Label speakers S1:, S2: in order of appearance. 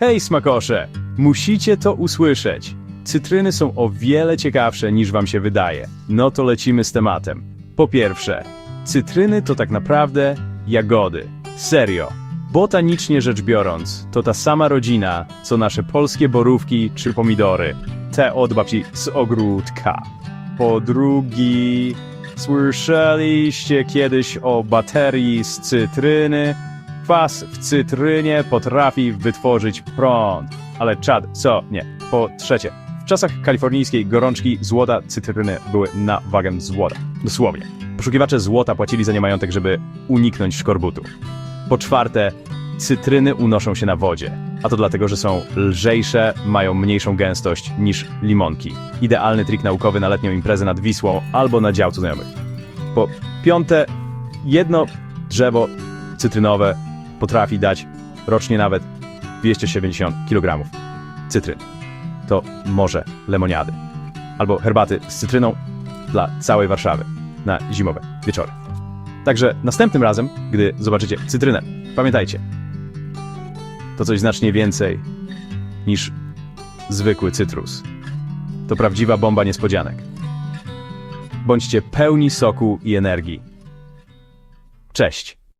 S1: Hej, smakosze! Musicie to usłyszeć. Cytryny są o wiele ciekawsze niż wam się wydaje. No to lecimy z tematem. Po pierwsze, cytryny to tak naprawdę jagody. Serio. Botanicznie rzecz biorąc, to ta sama rodzina, co nasze polskie borówki czy pomidory. Te od babci z ogródka. Po drugi, słyszeliście kiedyś o baterii z cytryny? Kwas w cytrynie potrafi wytworzyć prąd. Ale czad, co? Nie. Po trzecie, w czasach kalifornijskiej gorączki złota cytryny były na wagę złota. Dosłownie. Poszukiwacze złota płacili za nie majątek, żeby uniknąć szkorbutu. Po czwarte, cytryny unoszą się na wodzie. A to dlatego, że są lżejsze, mają mniejszą gęstość niż limonki. Idealny trik naukowy na letnią imprezę nad Wisłą albo na działcu znajomych. Po piąte, jedno drzewo cytrynowe potrafi dać rocznie nawet 270 kg cytryn. To może lemoniady. Albo herbaty z cytryną dla całej Warszawy na zimowe wieczory. Także następnym razem, gdy zobaczycie cytrynę, pamiętajcie, to coś znacznie więcej niż zwykły cytrus. To prawdziwa bomba niespodzianek. Bądźcie pełni soku i energii. Cześć!